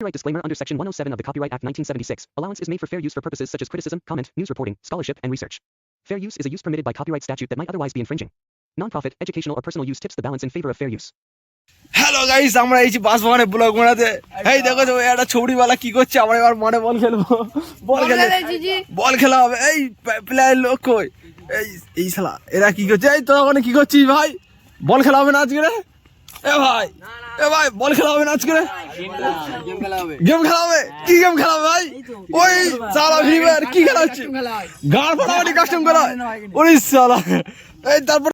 Copyright disclaimer under Section 107 of the Copyright Act 1976. Allowance is made for fair use for purposes such as criticism, comment, news reporting, scholarship, and research. Fair use is a use permitted by copyright statute that might otherwise be infringing. Nonprofit, educational, or personal use tips the balance in favor of fair use. Hello guys আমরা এই বাসবাগানে blog বানাতে এই দেখো তো একটা ছবড়িওয়ালা কি করছে আমরা এবার মাঠে বল খেলবো বল খেলে বল খেলা হবে এই প্লেয়ার লোক কই এই এই শালা এরা কি করছে এই তোরা ওখানে কি করছিস ভাই বল খেলা হবে না আজকে রে এ ভাই এ ভাই বল খেলা হবে না আজকে? গেম খেলা হবে? কি গেম খেলা ভাই? ওই সালা ভিভার কি খেলা হচ্ছে? গাড় কাস্টম করা ওরে সালা। এই তারপর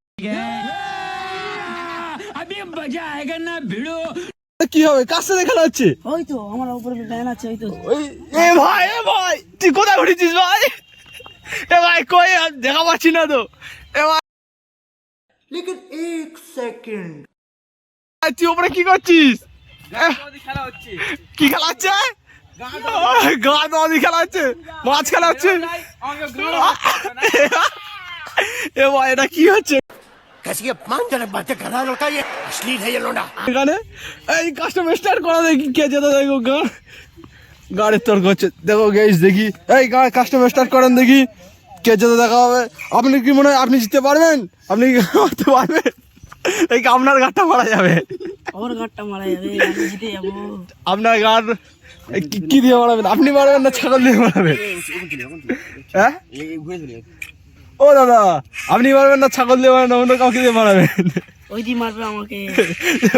আমি আয়েগা না ভিড়ো কি হবে? কার সাথে খেলা হচ্ছে? ওই তো আমার উপরে আছে ওই তো ওই এ ভাই এ ভাই তুই কোথায় ঘুরেছিস ভাই? এ ভাই কই? দেখা পাচ্ছি না তো। এ ভাই এক সেকেন্ড তুই ওপরে কি করছিস এ, কি খেলা হচ্ছে গা নদী খেলা হচ্ছে মাছ খেলা হচ্ছে এ ভাই এটা কি হচ্ছে कैसी अपमानजनक बातें कर रहा है लड़का ये अश्लील है ये लोडा এখানে এই কাস্টম স্টার্ট করা দেখি কে যেতে দেখো গা গাড়ির তোর করছে দেখো গেস দেখি এই গাড়ি কাস্টম স্টার্ট করেন দেখি কে যেতে দেখা হবে আপনি কি মনে হয় আপনি জিততে পারবেন আপনি কি করতে পারবেন এই কি আপনার গাড়টা মারা যাবে। আমার গাড়টা মারা যাবে আমি জিতে যাব। আপনার গাড় এই কি- কি দিয়ে মারাবেন? আপনি মারবেন না ছাগল দিয়ে মারাবেন? হ্যাঁ? ও দাদা আপনি মারবেন না ছাগল দিয়ে মারবেন না অন্য কাউকে দিয়ে মারাবেন। ওই দিয়ে মারবে আমাকে।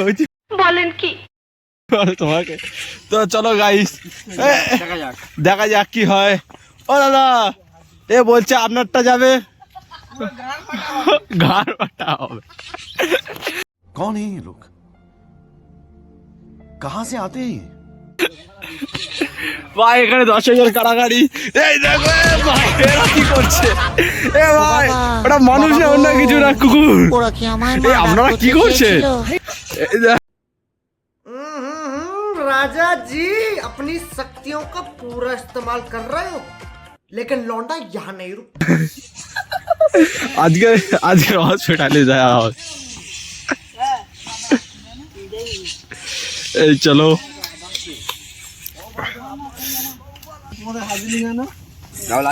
ওই যে- বলে তোমাকে। তো চলো গাইস দেখা যাক কি হয়। ও দাদা এ বলছে আপনারটা যাবে। গার বাটা হবে कौन है ये लोग कहां से आते हैं ये ভাই এখানে দশ হাজার কাড়াকাড়ি এই দেখো এ ভাই এরা কি করছে এ ভাই ওটা মানুষ না অন্য কিছু না কুকুর ওরা কি আমায় এই আপনারা কি করছেন এই দেখ, राजा जी अपनी शक्तियों का पूरा इस्तेमाल कर रहे हो लेकिन लौंडा यहाँ नहीं रुक আজকে আজকে হসপিটালে যাওয়া হবে এই চলো।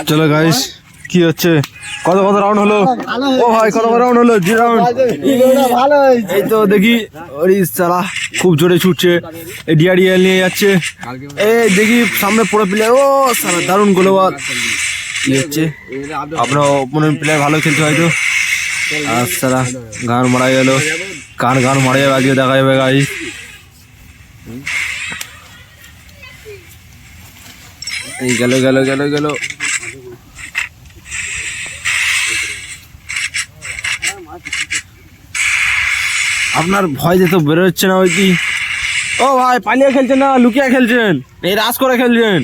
চলো গাইস কি হচ্ছে? কত কত রাউন্ড হলো? ও ভাই, কত কত রাউন্ড হলো? জি রাউন্ড এই তো দেখি ওই সালা খুব জোরে ছুটছে। এই ডিআরডিএল নিয়ে যাচ্ছে। এই দেখি, সামনে পুরো প্লেয়ার ও সালা দারুণ গোলবাল কি হচ্ছে? আপনার অপোনেন্ট প্লেয়ার ভালো খেলছে হয়তো। সারা গান মারা গেল। কান গান মারা যাবে আজকে দেখা যাবে গাই এই গেল গেল গেল গেল। আপনার ভয় যেত বেরোচ্ছে না ওই কি? ও ভাই, পালিয়ে খেলছেন না, লুকিয়ে খেলছেন। এই রাস করে খেলছেন।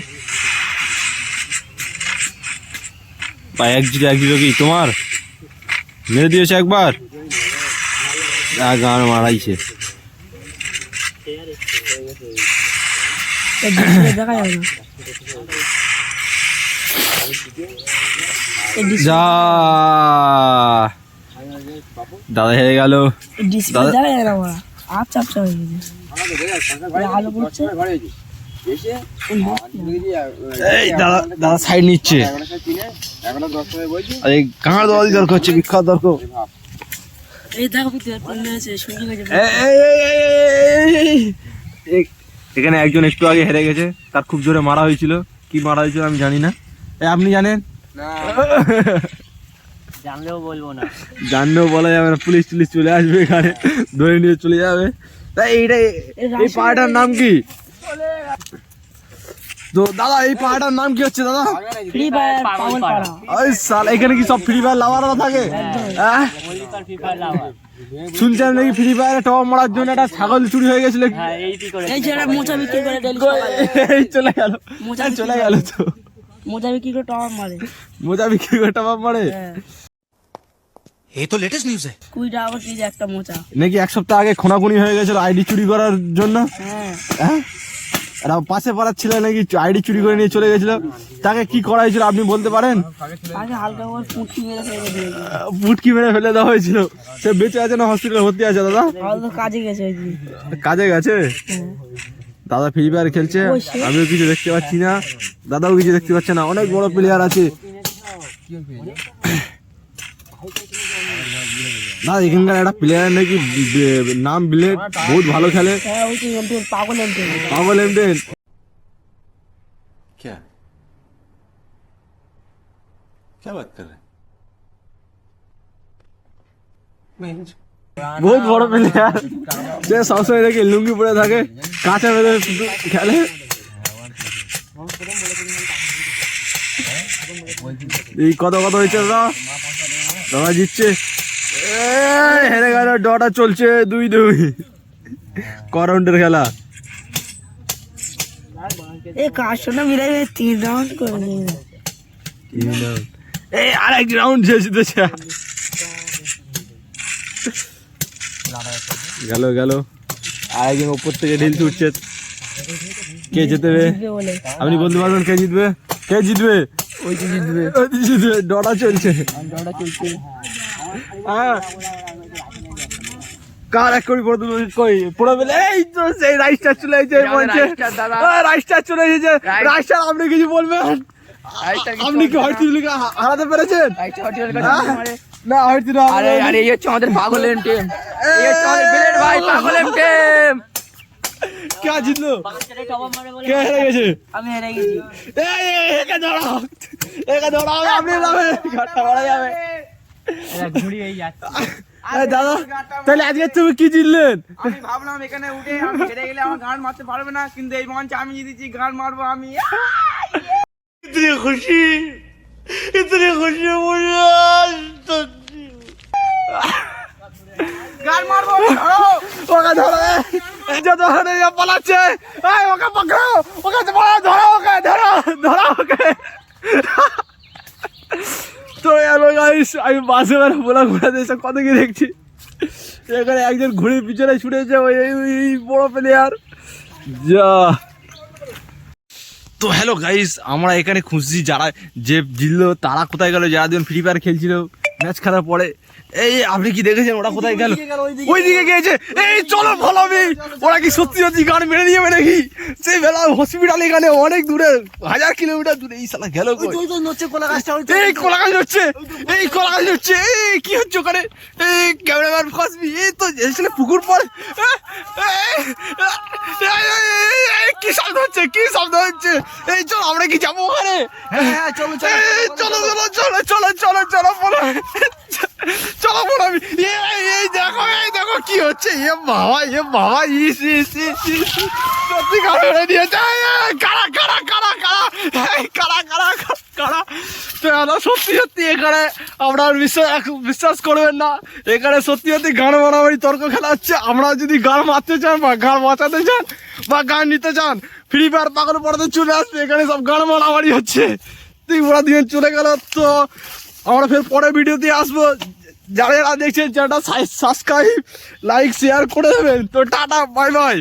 ভাই এক জিরো এক জিরো কি? তোমার? মেরে দিয়েছে একবার? গান মারাইছে। যা। দাদা হেরে গেল। আচ্ছা আচ্ছা হয়ে গেছে। আলো পড়ছে। এই দাদা দাদা সাইড নিচ্ছে আরে কাঁড় দেওয়া দরকার হচ্ছে বিখ্যাত দরকার এখানে একজন একটু আগে হেরে গেছে তার খুব জোরে মারা হয়েছিল কি মারা হয়েছিল আমি জানি না আপনি জানেন জানলেও বলব না জানলেও বলা যাবে না পুলিশ টুলিশ চলে আসবে এখানে ধরে নিয়ে চলে যাবে তাই এইটা এই পাহাড়টার নাম কি তো দাদা এই পাহাড়টার নাম কি হচ্ছে দাদা? ফ্রি ফায়ার পাগল ওই সাল এখানে কি সব ফ্রি ফায়ার লাভাররা থাকে? হ্যাঁ।, হ্যাঁ? শুনছেন নাকি ফ্রি ফায়ারে টপ মারার জন্য একটা ছাগল চুরি হয়ে গেছিল? চলে গেল। চলে গেল তো। মোজা বিক্রি করে টপ মারে। মোজা বিক্রি করে টপ মারে? হ্যাঁ। এই তো লেটেস্ট নিউজ है কুড়ি টাকা একটা মোচা। নাকি এক সপ্তাহ আগে খোনাখুনি হয়ে গেছিল আইডি চুরি করার জন্য? হ্যাঁ? হ্যাঁ? এরা পাশে পাড়ার ছেলে নাকি আইডি চুরি করে নিয়ে চলে গেছিল। তাকে কি করা হয়েছিল আপনি বলতে পারেন? পুঁটকি মেরে ফেলে দিয়েছে। আহ, পুটকি মেরে ফেলে দেওয়া হয়েছিল। সে বেঁচে আছে না হসপিটালে ভর্তি আছে দাদা? কাজে গেছে কাজে গেছে? দাদা ফ্রি ফায়ার খেলছে আমিও কিছু দেখতে পাচ্ছি না। দাদাও কিছু দেখতে পাচ্ছে না। অনেক বড় প্লেয়ার আছে। না এখানকার একটা প্লেয়ার নাকি বি- বি- নাম বিলেট বহুত ভালো খেলে হ্যাঁ ওই তো এমটেন পাগল এমটেন পাগল এমডেন क्या क्या बात कर रहे हैं বহুত বড় প্লেয়ার সে সবসময় দেখে লুঙ্গি পরে থাকে কাঁচা বেঁধে শুধু খেলে এই কত কত হয়েছে দাদা দাদা জিতছে এই, হেরে গেল ডটা চলছে দুই দুই। খেলা। এই মিলাই তিন রাউন্ড করে এই আরেক রাউন্ড শেষ দিতেছে গেল গেল। আরেকজন উপর থেকে ঢিল ছুটছে কে জিতবে? আপনি বলতে পারবেন কে জিতবে? কে জিতবে? ওই জিতবে। ওই জিতবে। ডটা চলছে। হ্যাঁ। কার এক কোটি পড়ে দিল কই পড়ে এই তো সেই রাইসটা চলে এসেছে মঞ্চে রাইসটা চলে এসেছে রাইসটা আপনি কিছু বলবেন আপনি কি হয়তো হারাতে পেরেছেন হ্যাঁ? না হয়তো না আরে আরে এই হচ্ছে আমাদের পাগল টিম এই হচ্ছে আমাদের বিলেট ভাই পাগল টিম কে জিতলো কে হেরে গেছে আমি হেরে গেছি এই, একে একে আপনি যাবে ঘাটটা মারা যাবে দাদা তাহলে আজকে তুমি কি জিতলেন আমি ভাবলাম এখানে উঠে আমি হেরে গেলে আমার গান মারতে পারবে না কিন্তু এই মঞ্চে আমি জিতেছি গান মারবো আমি। গান মারবো ধরো ওকে ধরো এই যে ধরো এই পালাচ্ছে ওকে পকড়ো ওকে ধরো ধরো ওকে ধরো ধরো ওকে। তো আমি বাসে বেড়া বলা ঘুরে দিয়েছে কত কি দেখছি। এখানে একজন ঘুড়ির পিছনে ছুটেছে ওই, এই বড় প্লেয়ার যা। তো হ্যালো গাইস আমরা এখানে খুঁজছি যারা যে জিতলো, তারা কোথায় গেল? যারা দিন ফ্রি ফায়ার খেলছিল ম্যাচ খেলার পরে। এই আপনি কি দেখেছেন? ওরা কোথায় গেল? ওই দিকে গিয়েছে এই চলো ভালো ওরা কি সত্যি সত্যি গান মেরে নিয়ে নাকি? সেই বেলা হসপিটাল এখানে অনেক দূরে হাজার কিলোমিটার দূরে। এই সালা গেল এই কলা গাছ হচ্ছে এই কলা গাছ হচ্ছে এই কি হচ্ছে ওখানে? এই ক্যামেরাম্যান ফসবি এই তো এসে পুকুর পর। কি শব্দ হচ্ছে? কি শব্দ হচ্ছে? এই চলো আমরা কি যাব ওখানে? চলো চলো চলো। চলো চলো চলো চলো চলো বলো। চলো বলো আমি। এই দেখো এই দেখো কি হচ্ছে। এ বাবা এ বাবা ইস ইস ইস ইস সত্যি কারা মেরে দিয়েছে। এই, এই, কারা কারা কারা কারা? কারা কারা কারা, তো আমরা সত্যি সত্যি এখানে আমরা বিশ্বাস বিশ্বাস করবেন না। এখানে সত্যি সত্যি গান মারামারি তর্ক খেলা হচ্ছে আমরা যদি গান মারতে চান বা গান বাঁচাতে চান বা গান নিতে চান ফ্রি ফায়ার পাগল পড়াতে চলে আসবে। এখানে সব গান মারামারি হচ্ছে। তুই ওরা দিন চলে গেল। তো আমরা ফের পরে ভিডিওতে আসব। যারা যারা দেখছেন, চ্যানেলটা সাবস্ক্রাইব লাইক শেয়ার করে দেবেন। তো টাটা বাই বাই